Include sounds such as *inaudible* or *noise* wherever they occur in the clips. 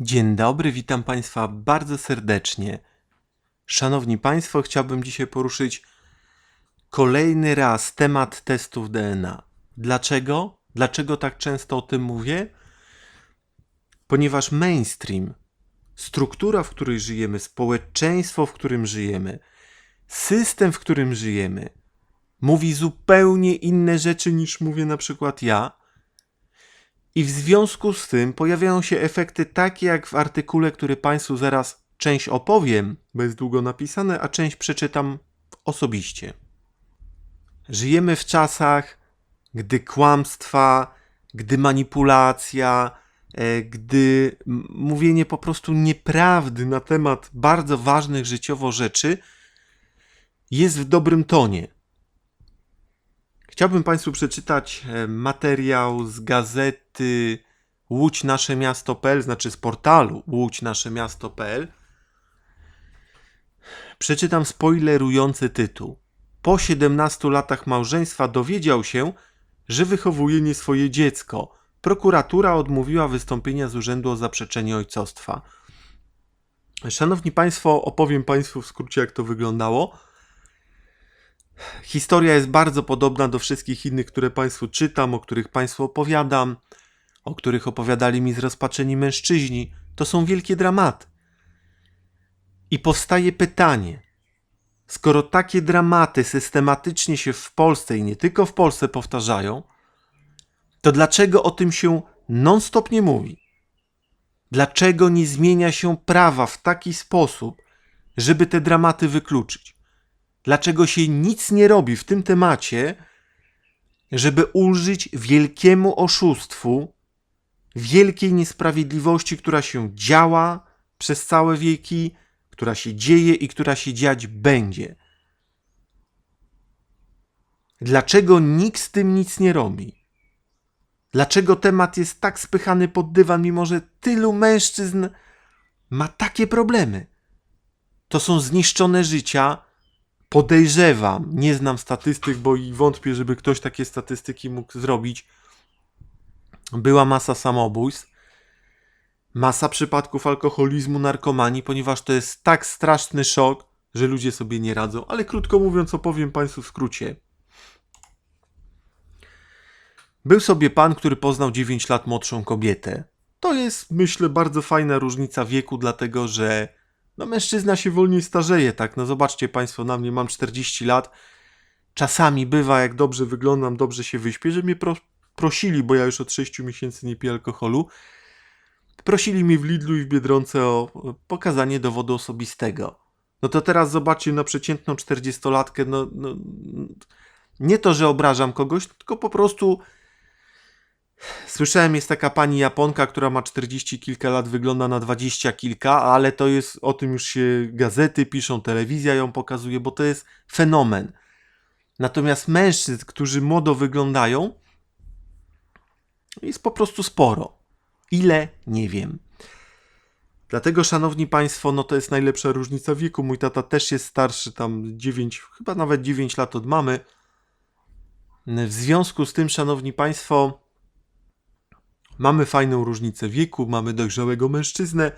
Dzień dobry, witam Państwa bardzo serdecznie. Szanowni Państwo, chciałbym dzisiaj poruszyć kolejny raz temat testów DNA. Dlaczego? Dlaczego tak często o tym mówię? Ponieważ mainstream, struktura, w której żyjemy, społeczeństwo, w którym żyjemy, system, w którym żyjemy, mówi zupełnie inne rzeczy niż mówię na przykład ja. I w związku z tym pojawiają się efekty takie jak w artykule, który Państwu zaraz część opowiem, bo jest długo napisane, a część przeczytam osobiście. Żyjemy w czasach, gdy kłamstwa, gdy manipulacja, e, gdy mówienie po prostu nieprawdy na temat bardzo ważnych życiowo rzeczy jest w dobrym tonie. Chciałbym Państwu przeczytać e, materiał z gazety Łódź Nasze Miasto.pl, znaczy z portalu Łódź Nasze Miasto.pl. Przeczytam spoilerujący tytuł. Po 17 latach małżeństwa dowiedział się, że wychowuje nie swoje dziecko. Prokuratura odmówiła wystąpienia z urzędu o zaprzeczenie ojcostwa. Szanowni Państwo, opowiem Państwu w skrócie, jak to wyglądało. Historia jest bardzo podobna do wszystkich innych, które Państwu czytam, o których Państwu opowiadam, o których opowiadali mi zrozpaczeni mężczyźni. To są wielkie dramaty. I powstaje pytanie: skoro takie dramaty systematycznie się w Polsce i nie tylko w Polsce powtarzają, to dlaczego o tym się non-stop nie mówi? Dlaczego nie zmienia się prawa w taki sposób, żeby te dramaty wykluczyć? Dlaczego się nic nie robi w tym temacie, żeby ulżyć wielkiemu oszustwu, wielkiej niesprawiedliwości, która się działa przez całe wieki, która się dzieje i która się dziać będzie. Dlaczego nikt z tym nic nie robi? Dlaczego temat jest tak spychany pod dywan, mimo że tylu mężczyzn ma takie problemy? To są zniszczone życia, podejrzewam, nie znam statystyk, bo i wątpię, żeby ktoś takie statystyki mógł zrobić. Była masa samobójstw, masa przypadków alkoholizmu, narkomanii, ponieważ to jest tak straszny szok, że ludzie sobie nie radzą. Ale krótko mówiąc, opowiem Państwu w skrócie. Był sobie pan, który poznał 9 lat młodszą kobietę. To jest, myślę, bardzo fajna różnica wieku, dlatego że no mężczyzna się wolniej starzeje, tak? No zobaczcie Państwo na mnie, mam 40 lat. Czasami bywa, jak dobrze wyglądam, dobrze się wyśpię, że mnie pro, prosili, bo ja już od 6 miesięcy nie piję alkoholu. Prosili mnie w Lidlu i w Biedronce o pokazanie dowodu osobistego. No to teraz zobaczcie na przeciętną 40-latkę, no, no nie to, że obrażam kogoś, tylko po prostu Słyszałem, jest taka pani Japonka, która ma 40 kilka lat, wygląda na 20 kilka, ale to jest, o tym już się gazety piszą, telewizja ją pokazuje, bo to jest fenomen. Natomiast mężczyzn, którzy młodo wyglądają, jest po prostu sporo. Ile? Nie wiem. Dlatego, szanowni państwo, no to jest najlepsza różnica wieku. Mój tata też jest starszy, tam 9, chyba nawet 9 lat od mamy. W związku z tym, szanowni państwo, Mamy fajną różnicę wieku, mamy dojrzałego mężczyznę,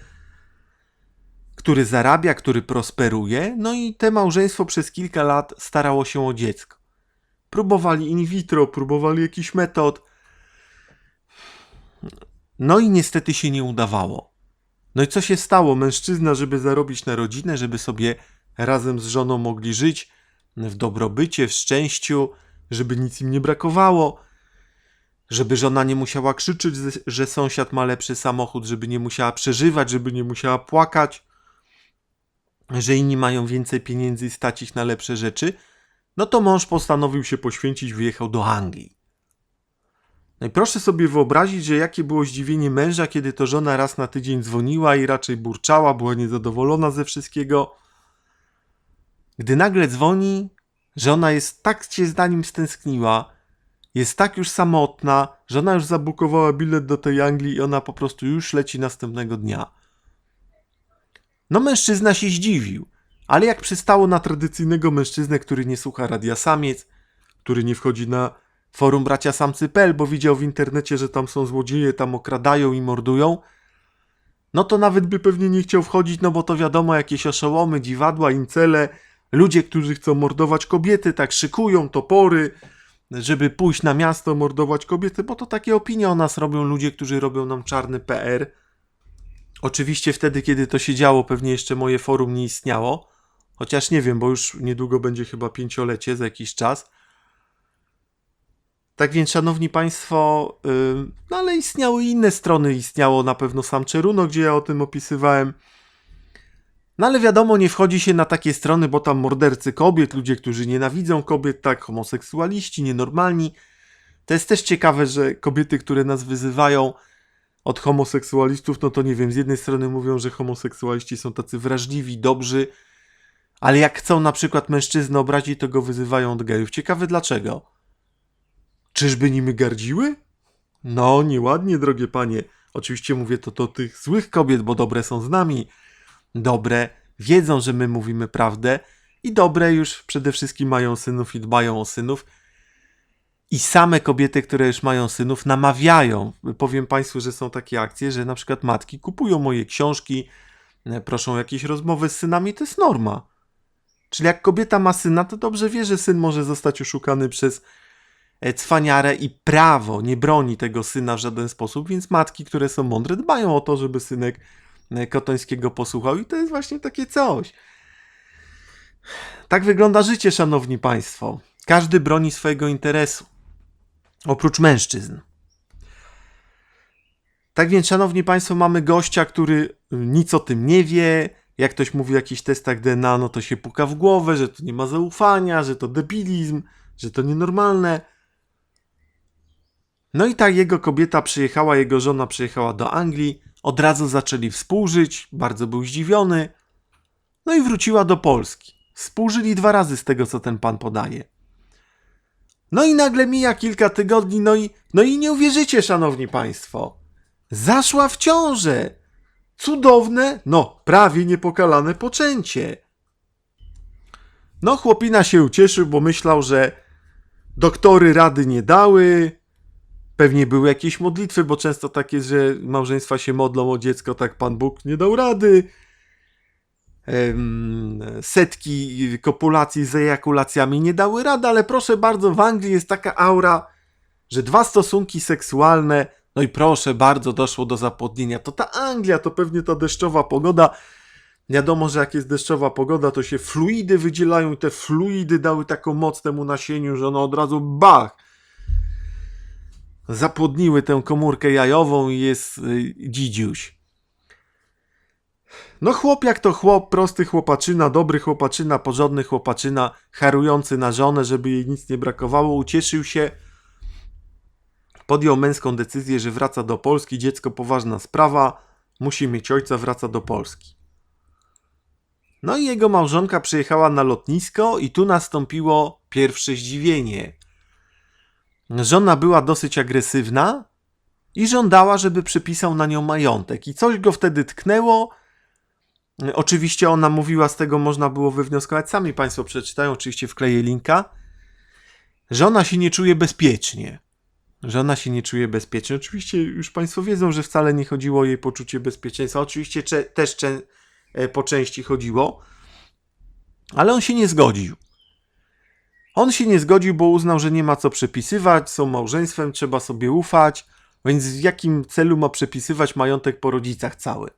który zarabia, który prosperuje, no i te małżeństwo przez kilka lat starało się o dziecko. Próbowali in vitro, próbowali jakiś metod. No i niestety się nie udawało. No i co się stało? Mężczyzna, żeby zarobić na rodzinę, żeby sobie razem z żoną mogli żyć w dobrobycie, w szczęściu, żeby nic im nie brakowało żeby żona nie musiała krzyczeć, że sąsiad ma lepszy samochód, żeby nie musiała przeżywać, żeby nie musiała płakać, że inni mają więcej pieniędzy i stać ich na lepsze rzeczy, no to mąż postanowił się poświęcić, wyjechał do Anglii. No i proszę sobie wyobrazić, że jakie było zdziwienie męża, kiedy to żona raz na tydzień dzwoniła i raczej burczała, była niezadowolona ze wszystkiego. Gdy nagle dzwoni, że ona jest tak się za nim stęskniła, jest tak już samotna, że ona już zabukowała bilet do tej Anglii i ona po prostu już leci następnego dnia. No mężczyzna się zdziwił, ale jak przystało na tradycyjnego mężczyznę, który nie słucha radia samiec, który nie wchodzi na forum bracia samcy.pl, bo widział w internecie, że tam są złodzieje, tam okradają i mordują, no to nawet by pewnie nie chciał wchodzić, no bo to wiadomo, jakieś oszołomy, dziwadła, incele, ludzie, którzy chcą mordować kobiety, tak szykują topory, żeby pójść na miasto, mordować kobiety, bo to takie opinie o nas robią ludzie, którzy robią nam czarny PR. Oczywiście wtedy, kiedy to się działo, pewnie jeszcze moje forum nie istniało, chociaż nie wiem, bo już niedługo będzie chyba pięciolecie za jakiś czas. Tak więc, szanowni państwo, ym, no ale istniały inne strony. Istniało na pewno sam Czeruno, gdzie ja o tym opisywałem. No ale wiadomo, nie wchodzi się na takie strony, bo tam mordercy kobiet, ludzie, którzy nienawidzą kobiet, tak, homoseksualiści, nienormalni. To jest też ciekawe, że kobiety, które nas wyzywają od homoseksualistów, no to nie wiem, z jednej strony mówią, że homoseksualiści są tacy wrażliwi, dobrzy, ale jak chcą na przykład mężczyznę obrazić, to go wyzywają od gejów. Ciekawe dlaczego. Czyżby nimi gardziły? No, nieładnie, drogie panie. Oczywiście mówię to do tych złych kobiet, bo dobre są z nami. Dobre wiedzą, że my mówimy prawdę i dobre już przede wszystkim mają synów i dbają o synów. I same kobiety, które już mają synów, namawiają. Powiem Państwu, że są takie akcje, że na przykład matki kupują moje książki, e, proszą jakieś rozmowy z synami, to jest norma. Czyli jak kobieta ma syna, to dobrze wie, że syn może zostać oszukany przez e, cwaniarę i prawo nie broni tego syna w żaden sposób, więc matki, które są mądre, dbają o to, żeby synek Kotońskiego posłuchał i to jest właśnie takie coś. Tak wygląda życie, szanowni państwo. Każdy broni swojego interesu. Oprócz mężczyzn. Tak więc, szanowni państwo, mamy gościa, który nic o tym nie wie. Jak ktoś mówi o jakichś testach DNA, no to się puka w głowę, że to nie ma zaufania, że to debilizm, że to nienormalne. No i tak jego kobieta przyjechała, jego żona przyjechała do Anglii, od razu zaczęli współżyć, bardzo był zdziwiony. No i wróciła do Polski. Współżyli dwa razy z tego, co ten pan podaje. No i nagle mija kilka tygodni, no i, no i nie uwierzycie, szanowni państwo. Zaszła w ciążę. Cudowne, no prawie niepokalane poczęcie. No chłopina się ucieszył, bo myślał, że doktory rady nie dały. Pewnie były jakieś modlitwy, bo często tak jest, że małżeństwa się modlą o dziecko, tak Pan Bóg nie dał rady. Setki kopulacji z ejakulacjami nie dały rady, ale proszę bardzo, w Anglii jest taka aura, że dwa stosunki seksualne, no i proszę bardzo, doszło do zapłodnienia. To ta Anglia, to pewnie ta deszczowa pogoda. Wiadomo, że jak jest deszczowa pogoda, to się fluidy wydzielają i te fluidy dały taką moc temu nasieniu, że ono od razu bach! Zapłodniły tę komórkę jajową i jest y, dzidziuś. No chłop jak to chłop, prosty chłopaczyna, dobry chłopaczyna, porządny chłopaczyna, harujący na żonę, żeby jej nic nie brakowało, ucieszył się, podjął męską decyzję, że wraca do Polski, dziecko poważna sprawa, musi mieć ojca, wraca do Polski. No i jego małżonka przyjechała na lotnisko i tu nastąpiło pierwsze zdziwienie. Żona była dosyć agresywna i żądała, żeby przypisał na nią majątek. I coś go wtedy tknęło. Oczywiście ona mówiła, z tego można było wywnioskować, sami Państwo przeczytają, oczywiście wkleję linka, że ona się nie czuje bezpiecznie. Że ona się nie czuje bezpiecznie. Oczywiście już Państwo wiedzą, że wcale nie chodziło o jej poczucie bezpieczeństwa. Oczywiście też e, po części chodziło, ale on się nie zgodził. On się nie zgodził, bo uznał, że nie ma co przepisywać, są małżeństwem, trzeba sobie ufać, więc w jakim celu ma przepisywać majątek po rodzicach cały?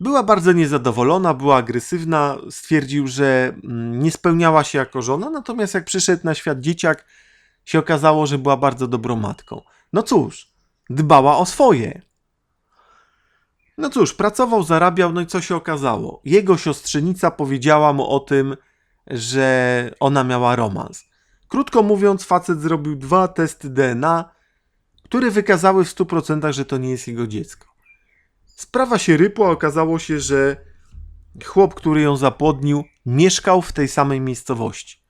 Była bardzo niezadowolona, była agresywna, stwierdził, że mm, nie spełniała się jako żona, natomiast jak przyszedł na świat dzieciak, się okazało, że była bardzo dobrą matką. No cóż, dbała o swoje. No cóż, pracował, zarabiał, no i co się okazało? Jego siostrzenica powiedziała mu o tym, że ona miała romans. Krótko mówiąc, facet zrobił dwa testy DNA, które wykazały w 100%, że to nie jest jego dziecko. Sprawa się rypła, okazało się, że chłop, który ją zapłodnił, mieszkał w tej samej miejscowości.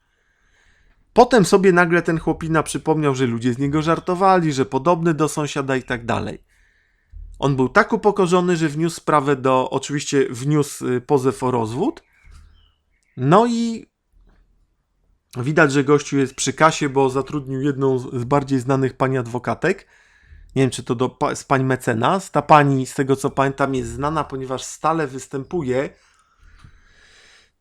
Potem sobie nagle ten chłopina przypomniał, że ludzie z niego żartowali, że podobny do sąsiada i tak dalej. On był tak upokorzony, że wniósł sprawę do, oczywiście wniósł y, pozew o rozwód. No i widać, że gościu jest przy kasie, bo zatrudnił jedną z bardziej znanych pani adwokatek, Nie wiem, czy to do, z pań mecenas. Ta pani, z tego co pamiętam, jest znana, ponieważ stale występuje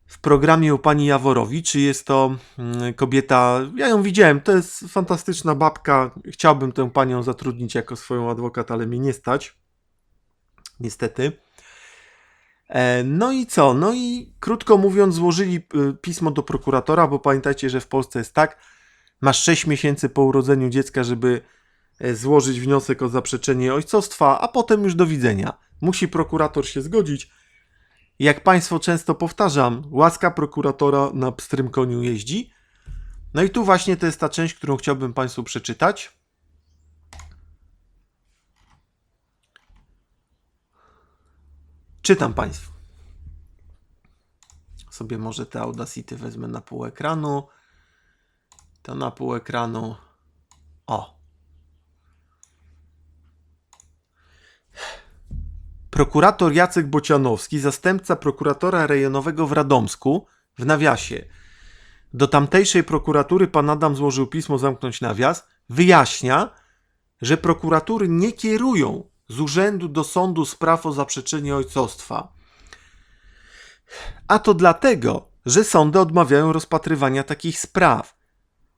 w programie u pani Jaworowicz. Jest to mm, kobieta, ja ją widziałem, to jest fantastyczna babka. Chciałbym tę panią zatrudnić jako swoją adwokat, ale mnie nie stać. Niestety. E, No i co? No i krótko mówiąc, złożyli y, pismo do prokuratora, bo pamiętajcie, że w Polsce jest tak, masz 6 miesięcy po urodzeniu dziecka, żeby e, złożyć wniosek o zaprzeczenie ojcostwa, a potem już do widzenia. Musi prokurator się zgodzić. Jak Państwo często powtarzam, łaska prokuratora na pstrym koniu jeździ. No i tu właśnie to jest ta część, którą chciałbym Państwu przeczytać. Czytam Państwu. Sobie może te Audacity wezmę na pół ekranu. To na pół ekranu. O. Prokurator Jacek Bocianowski, zastępca prokuratora rejonowego w Radomsku, w nawiasie. Do tamtejszej prokuratury pan Adam złożył pismo zamknąć nawias, wyjaśnia, że prokuratury nie kierują z urzędu do sądu spraw o zaprzeczenie ojcostwa. A to dlatego, że sądy odmawiają rozpatrywania takich spraw.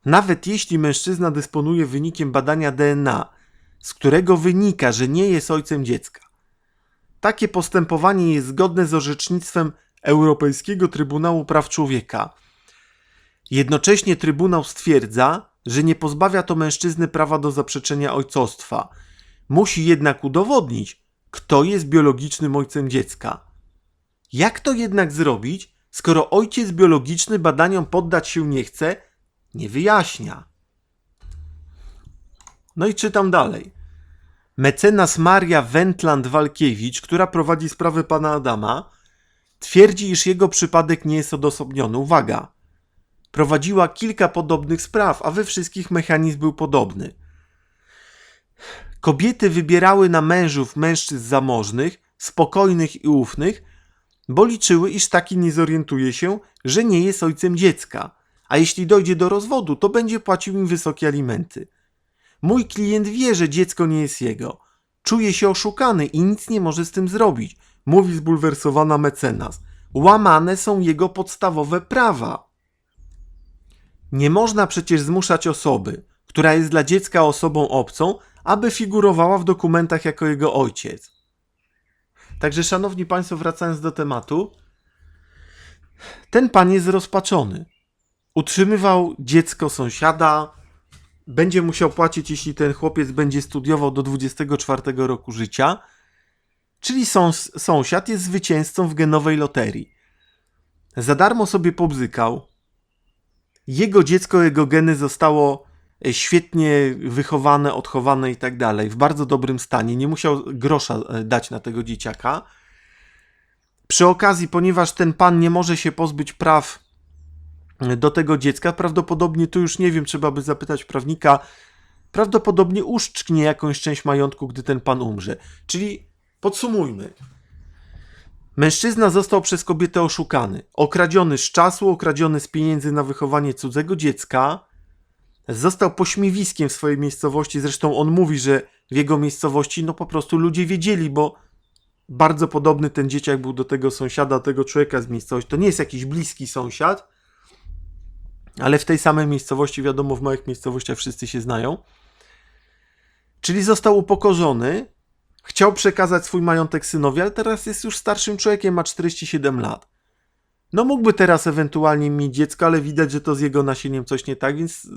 Nawet jeśli mężczyzna dysponuje wynikiem badania DNA, z którego wynika, że nie jest ojcem dziecka. Takie postępowanie jest zgodne z orzecznictwem Europejskiego Trybunału Praw Człowieka. Jednocześnie Trybunał stwierdza, że nie pozbawia to mężczyzny prawa do zaprzeczenia ojcostwa. Musi jednak udowodnić, kto jest biologicznym ojcem dziecka. Jak to jednak zrobić, skoro ojciec biologiczny badaniom poddać się nie chce, nie wyjaśnia? No i czytam dalej. Mecenas Maria Wendland-Walkiewicz, która prowadzi sprawę pana Adama, twierdzi, iż jego przypadek nie jest odosobniony. Uwaga! Prowadziła kilka podobnych spraw, a we wszystkich mechanizm był podobny. Kobiety wybierały na mężów mężczyzn zamożnych, spokojnych i ufnych, bo liczyły, iż taki nie zorientuje się, że nie jest ojcem dziecka, a jeśli dojdzie do rozwodu, to będzie płacił im wysokie alimenty. Mój klient wie, że dziecko nie jest jego. Czuje się oszukany i nic nie może z tym zrobić, mówi zbulwersowana mecenas. Łamane są jego podstawowe prawa. Nie można przecież zmuszać osoby, która jest dla dziecka osobą obcą, aby figurowała w dokumentach jako jego ojciec. Także, szanowni państwo, wracając do tematu, ten pan jest rozpaczony. Utrzymywał dziecko sąsiada, będzie musiał płacić, jeśli ten chłopiec będzie studiował do 24 roku życia, czyli sąs- sąsiad jest zwycięzcą w genowej loterii. Za darmo sobie pobzykał. Jego dziecko, jego geny zostało świetnie wychowane, odchowane i tak dalej, w bardzo dobrym stanie. Nie musiał grosza e, dać na tego dzieciaka. Przy okazji, ponieważ ten pan nie może się pozbyć praw do tego dziecka. Prawdopodobnie tu już nie wiem, trzeba by zapytać prawnika. Prawdopodobnie uszczknie jakąś część majątku, gdy ten pan umrze. Czyli podsumujmy. Mężczyzna został przez kobietę oszukany, okradziony z czasu, okradziony z pieniędzy na wychowanie cudzego dziecka, został pośmiewiskiem w swojej miejscowości. Zresztą on mówi, że w jego miejscowości no po prostu ludzie wiedzieli, bo bardzo podobny ten dzieciak był do tego sąsiada, tego człowieka z miejscowości. To nie jest jakiś bliski sąsiad, ale w tej samej miejscowości, wiadomo, w małych miejscowościach wszyscy się znają. Czyli został upokorzony, chciał przekazać swój majątek synowi, ale teraz jest już starszym człowiekiem, ma 47 lat. No mógłby teraz ewentualnie mieć dziecko, ale widać, że to z jego nasieniem coś nie tak, więc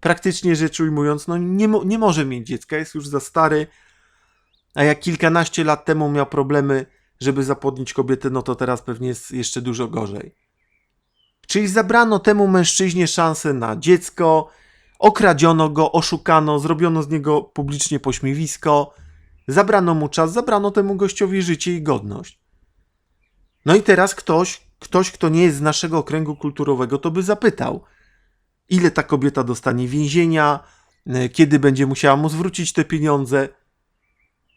praktycznie rzecz ujmując, no nie, nie może mieć dziecka, jest już za stary, a jak kilkanaście lat temu miał problemy, żeby zapłodnić kobietę, no to teraz pewnie jest jeszcze dużo gorzej. Czyli zabrano temu mężczyźnie szansę na dziecko, okradziono go, oszukano, zrobiono z niego publicznie pośmiewisko, zabrano mu czas, zabrano temu gościowi życie i godność. No i teraz ktoś, ktoś, kto nie jest z naszego okręgu kulturowego, to by zapytał, ile ta kobieta dostanie więzienia, y, kiedy będzie musiała mu zwrócić te pieniądze.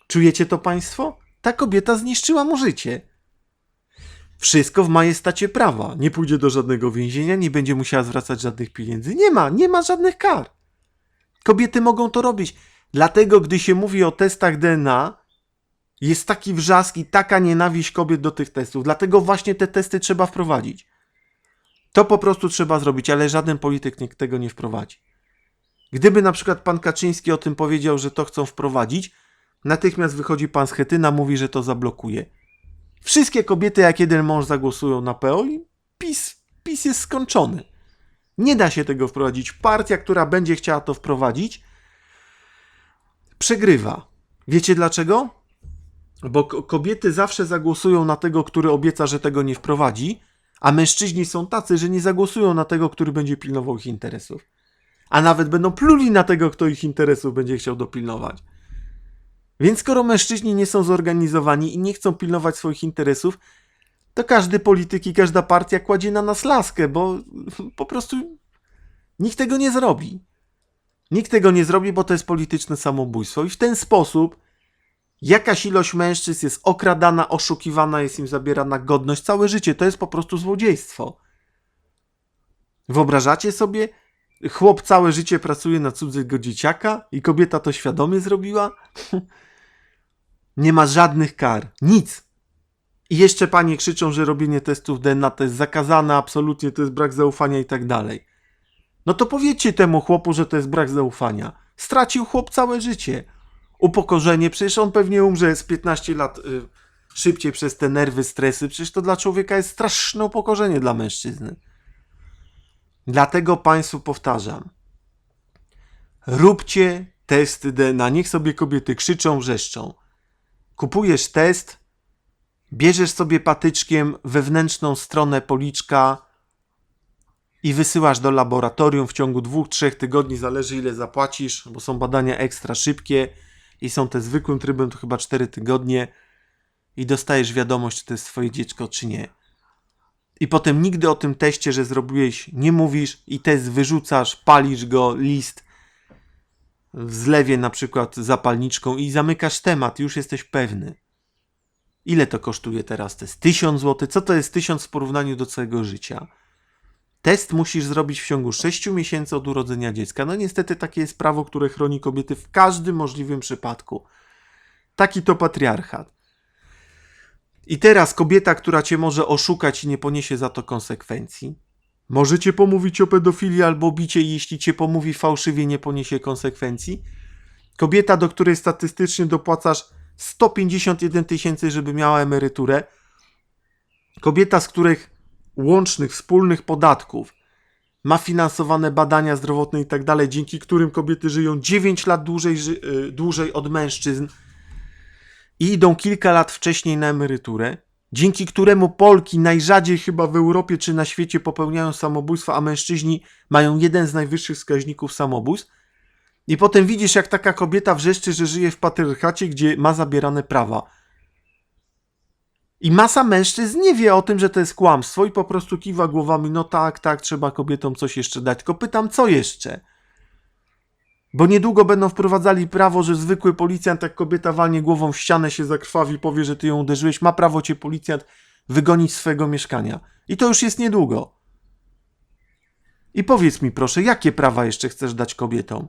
Czujecie to państwo? Ta kobieta zniszczyła mu życie. Wszystko w majestacie prawa. Nie pójdzie do żadnego więzienia, nie będzie musiała zwracać żadnych pieniędzy. Nie ma, nie ma żadnych kar. Kobiety mogą to robić. Dlatego, gdy się mówi o testach DNA, jest taki wrzask i taka nienawiść kobiet do tych testów. Dlatego właśnie te testy trzeba wprowadzić. To po prostu trzeba zrobić, ale żaden polityk nikt tego nie wprowadzi. Gdyby na przykład pan Kaczyński o tym powiedział, że to chcą wprowadzić, natychmiast wychodzi pan z Chetyna, mówi, że to zablokuje. Wszystkie kobiety jak jeden mąż zagłosują na PO i PiS, PiS jest skończony. Nie da się tego wprowadzić. Partia, która będzie chciała to wprowadzić, przegrywa. Wiecie dlaczego? Bo ko- kobiety zawsze zagłosują na tego, który obieca, że tego nie wprowadzi, a mężczyźni są tacy, że nie zagłosują na tego, który będzie pilnował ich interesów. A nawet będą pluli na tego, kto ich interesów będzie chciał dopilnować. Więc skoro mężczyźni nie są zorganizowani i nie chcą pilnować swoich interesów, to każdy polityk i każda partia kładzie na nas laskę, bo *laughs* po prostu nikt tego nie zrobi. Nikt tego nie zrobi, bo to jest polityczne samobójstwo. I w ten sposób jakaś ilość mężczyzn jest okradana, oszukiwana, jest im zabierana godność całe życie. To jest po prostu złodziejstwo. Wyobrażacie sobie? Chłop całe życie pracuje na cudzego dzieciaka i kobieta to świadomie zrobiła? Nie ma żadnych kar. Nic. I jeszcze panie krzyczą, że robienie testów DNA to jest zakazane, absolutnie to jest brak zaufania i tak dalej. No to powiedzcie temu chłopu, że to jest brak zaufania. Stracił chłop całe życie. Upokorzenie, przecież on pewnie umrze z 15 lat y, szybciej przez te nerwy, stresy. Przecież to dla człowieka jest straszne upokorzenie dla mężczyzny. Dlatego Państwu powtarzam. Róbcie testy DNA. Niech sobie kobiety krzyczą, wrzeszczą. Kupujesz test, bierzesz sobie patyczkiem wewnętrzną stronę policzka i wysyłasz do laboratorium w ciągu dwóch, trzech tygodni, zależy ile zapłacisz, bo są badania ekstra szybkie i są te zwykłym trybem, to chyba cztery tygodnie i dostajesz wiadomość, czy to jest twoje dziecko, czy nie. I potem nigdy o tym teście, że zrobiłeś, nie mówisz i test wyrzucasz, palisz go, list w zlewie na przykład zapalniczką i zamykasz temat, już jesteś pewny. Ile to kosztuje teraz test? 1000 zł? Co to jest 1000 w porównaniu do całego życia? Test musisz zrobić w ciągu 6 miesięcy od urodzenia dziecka. No niestety takie jest prawo, które chroni kobiety w każdym możliwym przypadku. Taki to patriarchat. I teraz kobieta, która cię może oszukać i nie poniesie za to konsekwencji. Możecie pomówić o pedofilii albo bicie, jeśli cię pomówi fałszywie, nie poniesie konsekwencji. Kobieta, do której statystycznie dopłacasz 151 tysięcy, żeby miała emeryturę. Kobieta, z których łącznych, wspólnych podatków ma finansowane badania zdrowotne i tak dalej, dzięki którym kobiety żyją 9 lat dłużej, y, dłużej od mężczyzn i idą kilka lat wcześniej na emeryturę, dzięki któremu Polki najrzadziej chyba w Europie czy na świecie popełniają samobójstwa, a mężczyźni mają jeden z najwyższych wskaźników samobójstw. I potem widzisz, jak taka kobieta wrzeszczy, że żyje w patriarchacie, gdzie ma zabierane prawa. I masa mężczyzn nie wie o tym, że to jest kłamstwo i po prostu kiwa głowami, no tak, tak, trzeba kobietom coś jeszcze dać. Tylko pytam, co jeszcze? Bo niedługo będą wprowadzali prawo, że zwykły policjant, jak kobieta walnie głową w ścianę, się zakrwawi, powie, że ty ją uderzyłeś, ma prawo cię policjant wygonić z swojego mieszkania. I to już jest niedługo. I powiedz mi proszę, jakie prawa jeszcze chcesz dać kobietom?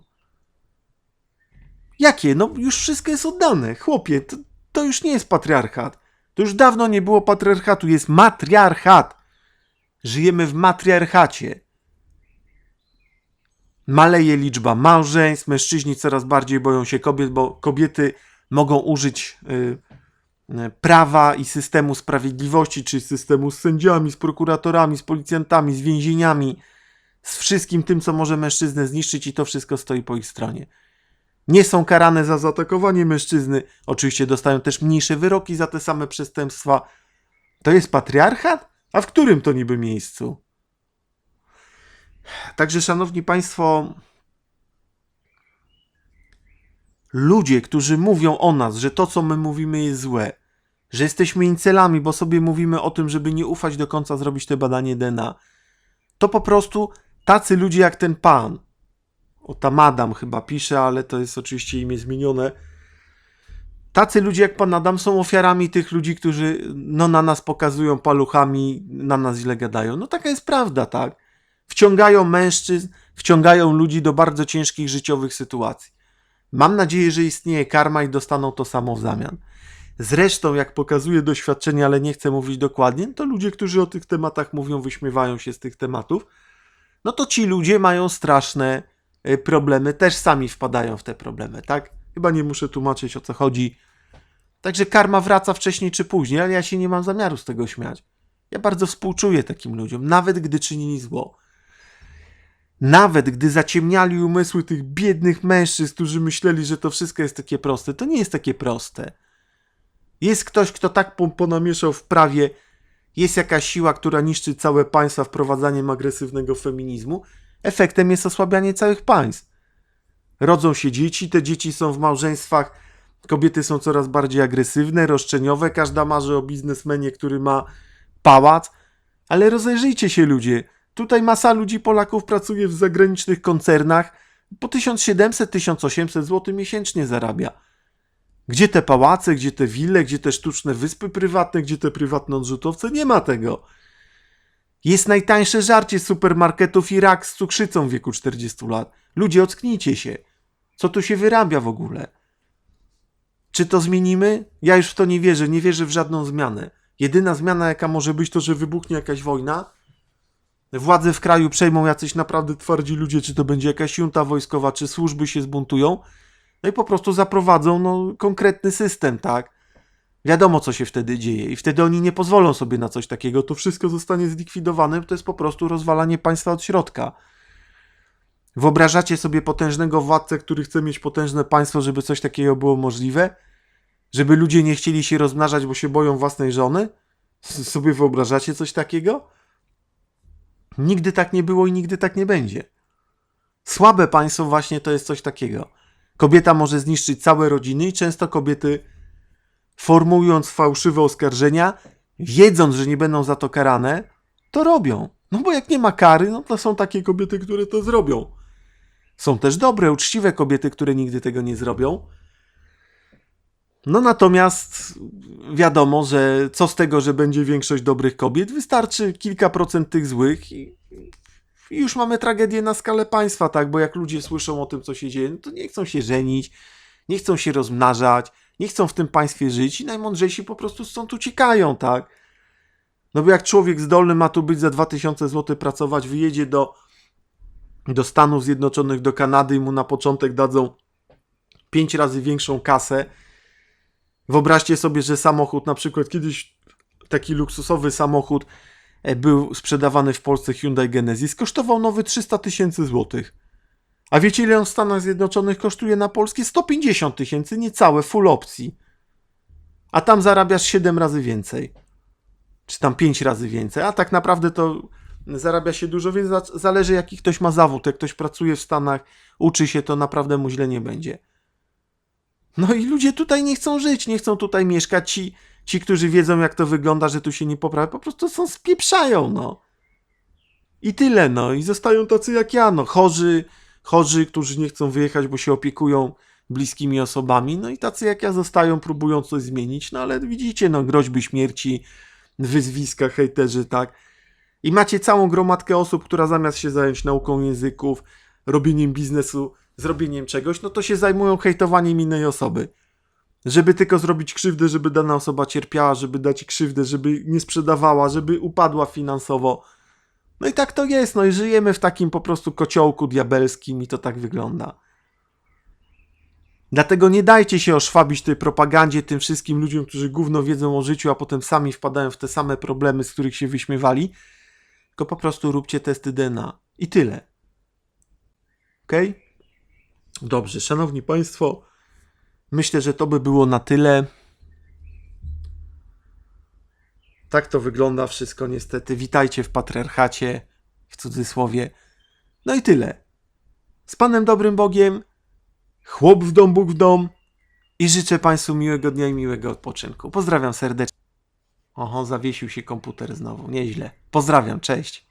Jakie? No już wszystko jest oddane. Chłopie, to, to już nie jest patriarchat. To już dawno nie było patriarchatu, jest matriarchat. Żyjemy w matriarchacie. Maleje liczba małżeństw, mężczyźni coraz bardziej boją się kobiet, bo kobiety mogą użyć y, y, prawa i systemu sprawiedliwości, czy systemu z sędziami, z prokuratorami, z policjantami, z więzieniami, z wszystkim tym, co może mężczyznę zniszczyć, i to wszystko stoi po ich stronie. Nie są karane za zaatakowanie mężczyzny, oczywiście dostają też mniejsze wyroki za te same przestępstwa. To jest patriarchat? A w którym to niby miejscu? Także, szanowni państwo, ludzie, którzy mówią o nas, że to, co my mówimy, jest złe, że jesteśmy incelami, bo sobie mówimy o tym, żeby nie ufać do końca zrobić te badanie DNA, to po prostu tacy ludzie jak ten pan, o tam Adam chyba pisze, ale to jest oczywiście imię zmienione. Tacy ludzie jak pan Adam są ofiarami tych ludzi, którzy no, na nas pokazują paluchami, na nas źle gadają. No taka jest prawda, tak? Wciągają mężczyzn, wciągają ludzi do bardzo ciężkich życiowych sytuacji. Mam nadzieję, że istnieje karma i dostaną to samo w zamian. Zresztą, jak pokazuje doświadczenie, ale nie chcę mówić dokładnie, to ludzie, którzy o tych tematach mówią, wyśmiewają się z tych tematów, no to ci ludzie mają straszne problemy, też sami wpadają w te problemy, tak? Chyba nie muszę tłumaczyć o co chodzi. Także karma wraca wcześniej czy później, ale ja się nie mam zamiaru z tego śmiać. Ja bardzo współczuję takim ludziom, nawet gdy czynili zło. Nawet gdy zaciemniali umysły tych biednych mężczyzn, którzy myśleli, że to wszystko jest takie proste, to nie jest takie proste. Jest ktoś, kto tak po- ponamieszał w prawie, jest jakaś siła, która niszczy całe państwa wprowadzaniem agresywnego feminizmu. Efektem jest osłabianie całych państw. Rodzą się dzieci, te dzieci są w małżeństwach, kobiety są coraz bardziej agresywne, roszczeniowe, każda marzy o biznesmenie, który ma pałac, ale rozejrzyjcie się ludzie. Tutaj masa ludzi Polaków pracuje w zagranicznych koncernach, po 1700-1800 zł miesięcznie zarabia. Gdzie te pałace, gdzie te wille, gdzie te sztuczne wyspy prywatne, gdzie te prywatne odrzutowce? Nie ma tego. Jest najtańsze żarcie supermarketów i rak z cukrzycą w wieku 40 lat. Ludzie, ocknijcie się. Co tu się wyrabia w ogóle? Czy to zmienimy? Ja już w to nie wierzę, nie wierzę w żadną zmianę. Jedyna zmiana, jaka może być, to że wybuchnie jakaś wojna, władze w kraju przejmą jacyś naprawdę twardzi ludzie, czy to będzie jakaś junta wojskowa, czy służby się zbuntują, no i po prostu zaprowadzą no, konkretny system, tak? Wiadomo, co się wtedy dzieje, i wtedy oni nie pozwolą sobie na coś takiego. To wszystko zostanie zlikwidowane, to jest po prostu rozwalanie państwa od środka. Wyobrażacie sobie potężnego władcę, który chce mieć potężne państwo, żeby coś takiego było możliwe? Żeby ludzie nie chcieli się rozmnażać, bo się boją własnej żony? S- sobie wyobrażacie coś takiego? Nigdy tak nie było i nigdy tak nie będzie. Słabe państwo właśnie to jest coś takiego. Kobieta może zniszczyć całe rodziny i często kobiety formułując fałszywe oskarżenia, wiedząc, że nie będą za to karane, to robią. No bo jak nie ma kary, no to są takie kobiety, które to zrobią. Są też dobre, uczciwe kobiety, które nigdy tego nie zrobią. No natomiast wiadomo, że co z tego, że będzie większość dobrych kobiet, wystarczy kilka procent tych złych i, i już mamy tragedię na skalę państwa, tak? Bo jak ludzie słyszą o tym, co się dzieje, no to nie chcą się żenić, nie chcą się rozmnażać, nie chcą w tym państwie żyć i najmądrzejsi po prostu stąd uciekają, tak? No bo jak człowiek zdolny ma tu być za 2000 zł pracować, wyjedzie do, do Stanów Zjednoczonych, do Kanady i mu na początek dadzą 5 razy większą kasę. Wyobraźcie sobie, że samochód, na przykład kiedyś taki luksusowy samochód e, był sprzedawany w Polsce Hyundai Genesis, kosztował nowy 300 tysięcy złotych. A wiecie, ile on w Stanach Zjednoczonych kosztuje na polskie? 150 tysięcy, niecałe, full opcji. A tam zarabiasz 7 razy więcej. Czy tam 5 razy więcej. A tak naprawdę to zarabia się dużo, więc za- zależy jaki ktoś ma zawód. Jak ktoś pracuje w Stanach, uczy się, to naprawdę mu źle nie będzie. No i ludzie tutaj nie chcą żyć, nie chcą tutaj mieszkać. Ci, ci którzy wiedzą, jak to wygląda, że tu się nie poprawia, po prostu są spieprzają, no. I tyle, no. I zostają tacy jak ja, no. Chorzy, chorzy, którzy nie chcą wyjechać, bo się opiekują bliskimi osobami, no i tacy jak ja zostają, próbują coś zmienić, no ale widzicie, no, groźby śmierci, wyzwiska, hejterzy, tak. I macie całą gromadkę osób, która zamiast się zająć nauką języków, robieniem biznesu, zrobieniem czegoś, no to się zajmują hejtowaniem innej osoby. Żeby tylko zrobić krzywdę, żeby dana osoba cierpiała, żeby dać krzywdę, żeby nie sprzedawała, żeby upadła finansowo. No i tak to jest, no i żyjemy w takim po prostu kociołku diabelskim i to tak wygląda. Dlatego nie dajcie się oszwabić tej propagandzie tym wszystkim ludziom, którzy gówno wiedzą o życiu, a potem sami wpadają w te same problemy, z których się wyśmiewali. Tylko po prostu róbcie testy DNA. I tyle. Ok? Dobrze, szanowni państwo, myślę, że to by było na tyle. Tak to wygląda wszystko niestety. Witajcie w patriarchacie, w cudzysłowie. No i tyle. Z Panem Dobrym Bogiem, chłop w dom, Bóg w dom i życzę Państwu miłego dnia i miłego odpoczynku. Pozdrawiam serdecznie. Oho, zawiesił się komputer znowu. Nieźle. Pozdrawiam, cześć.